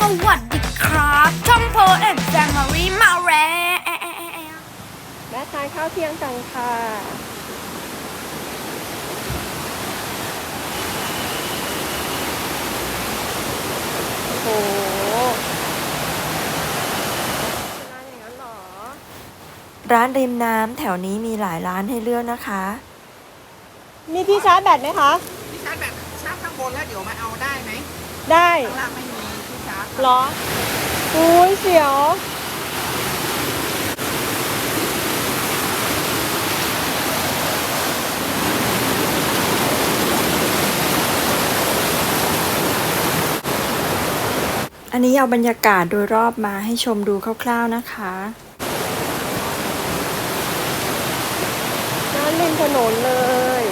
สวัสดีครับช่องโพเอ็นแฟมิลี่มาแล้วแม่ทานข้าวเที่ยงกันค่ะ โอ้โหร้านอย่างนั้นเหรอ ร้านริมน้ำแถวนี้มีหลายร้านให้เลือกนะคะ มีที่ชาร์จแบตไหมคะที่ชาร์จแบบชาร์จข้างบนแล้วเดี๋ยวมาเอาได้ไหมได้ ข้างล่างไม่มีที่ชาร์จเหรอ อุ้ยเสียว อันนี้เอาบรรยากาศโดยรอบมาให้ชมดูคร่าวๆนะคะร้านริมถนนเลย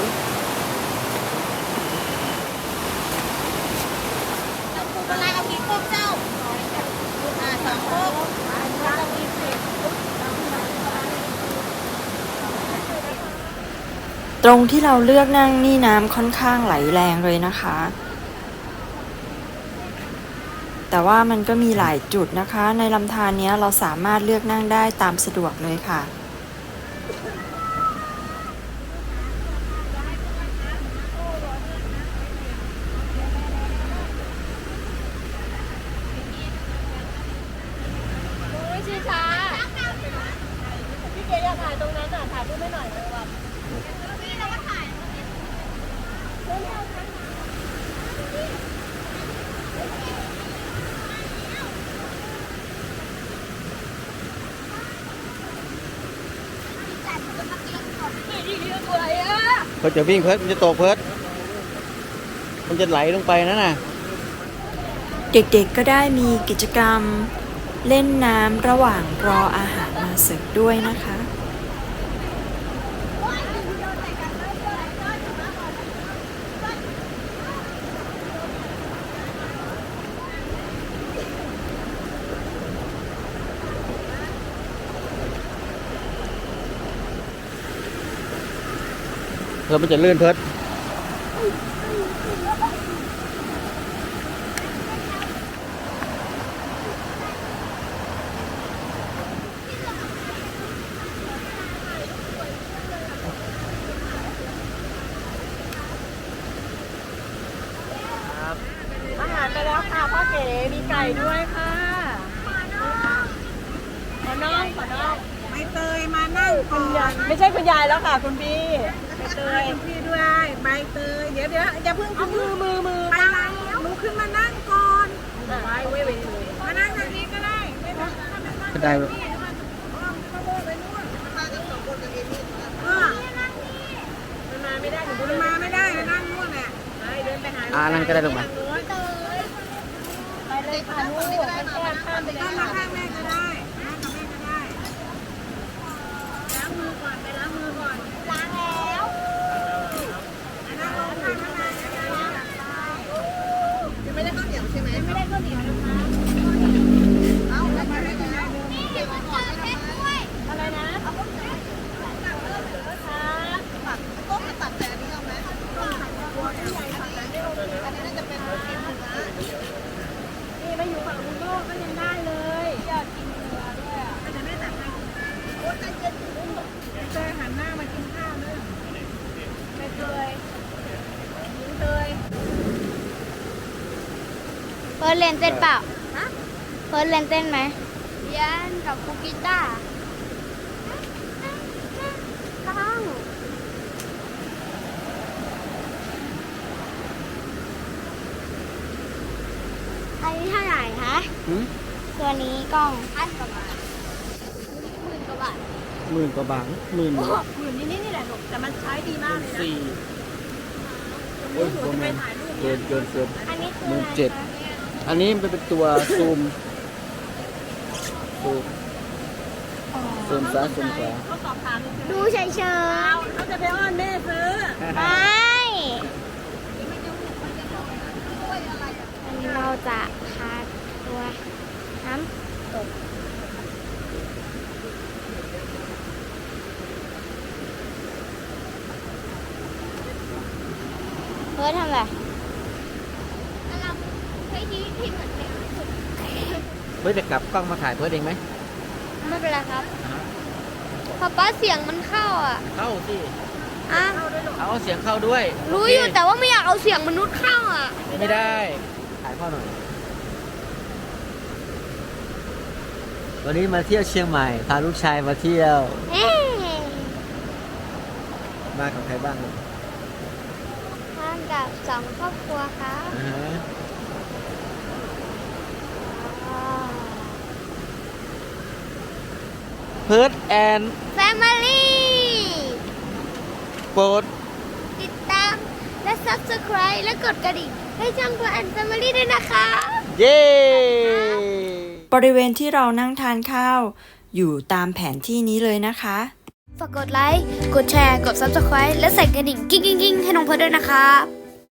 อะไรเอากี่พวกเจ้าอ่าสองพวก ต รงที่เราเลือกนั่งนี่น้ำค่อนข้างไหลแรงเลยนะคะ แต่ว่ามันก็มีหลายจุดนะคะ ในลำธารนี้เราสามารถเลือกนั่งได้ตามสะดวกเลยค่ะ อุ้ยชีชาพี่เกอยากถ่ายตรงนั้นอะ ถ่ายรูปให้หน่อยเลยว่ะ เพิร์ดจะวิ่งเพิร์ดมันจะตกเพิร์ดมันจะไหลลงไปนั่นน่ะ เด็กๆก็ได้มีกิจกรรม เล่นน้ำระหว่างรออาหารมาเสิร์ฟด้วยนะคะ เพิร์ดมันจะลื่นเพิร์ดอาหารไปแล้วค่ะพ่อเก๋มีไก่ด้วยค่ะขอน้องขอน้องใบเตยมานั่งคุณยายไม่ใช่คุณยายแล้วค่ะ คุณพี่ ใบเตยพี่ด้วยใบเตยเดี๋ยวเดี๋ยวอย่าเพิ่งเอามือมือมือไปแล้วหนูขึ้นมานั่งก่อนมานั่งทางนี้ก็ได้ก็ได้มันมาไม่ได้หนูมันมาไม่ได้มานั่งนู่นแหละอ่านั่งก็ได้ลงมาไปเลยค่ะลูกมันแก้ข้ามไปเลยนั่งมาค่ะข้ามได้นั่งกับแม่ก็ได้ ล้างแล้ว นั่งลงค่ะข้างในก็ได้ยังไม่ได้ข้าวเหนียวใช่ไหมไม่ได้ข้าวเหนียวนะคะเอาแล้วมาได้แล้ว เก็บมาก่อนได้ไหม อะไรนะ ต้มตัดแต่อันนี้เอาไหมอันนี้น่าจะเป็นลูกชิ้นเนื้อ นี่มาอยู่ฝั่งคุณโลกก็ยังได้เลยอยากกินเนื้อด้วยอะ เจอหันหน้ามากินข้าวเลย ไม่เคยยิงเคย เฟิร์สเล่นเต้นเปล่าเฟิร์สเล่นเต้นไหมเรียนกับครูกีตาร์ข้างอันนี้เท่าไหร่คะหืมตัวนี้กล้องพันกว่าบาทหมื่นกว่าบาทหมื่นกว่าบาทหมื่นหมื่นนิดๆนี่แหละลูกแต่มันใช้ดีมากเลยนะสี่โอ้ยหนูจะไปถ่ายรูปเกินเกินเกินอันนี้คือหมื่อะนไรเจ็ด คะ อันนี้มันเป็นตัวซูมซูมซูมซ้ายซูมขวาเขาสอบถามเลยดูเฉยเขาจะไปอ้อนแม่ซื้อๆไม่อันนี้เราจะพาตัวน้ำตกเพื่อทำอะไร กำลังใช้ชีวิตที่เหมือนเดิมพื่อจะกลับกล้องมาถ่ายเพื่อเองไหมไม่เป็นไรครับป๊าป๊าเสียงมันเข้าอะเข้าสิอะเอาเสียงเข้าด้วยรู้อยู่แต่ว่าไม่อยากเอาเสียงมนุษย์เข้าอะ ไม่ได้ถ่ายพ่อหน่อย วันนี้มาเที่ยวเชียงใหม่ พาลูกชายมาเที่ยวเอ๊ะมากับใครบ้างลูกทานกับสองครอบครัวครับ อ่าฮะ เพิร์ดแอนแฟมิลี่โปรดติดตามและ subscribe และกดกระดิ่งให้ช่องตัวแอนแฟมิลี่ด้วยนะคะ เย้ บริเวณที่เรานั่งทานข้าว อยู่ตามแผนที่นี้เลยนะคะ ฝากกดไลค์ กดแชร์ กด subscribe และใส่กระดิ่ง กิ้งกิ้งกิ้งให้น้องเพิร์ดด้วยนะครับ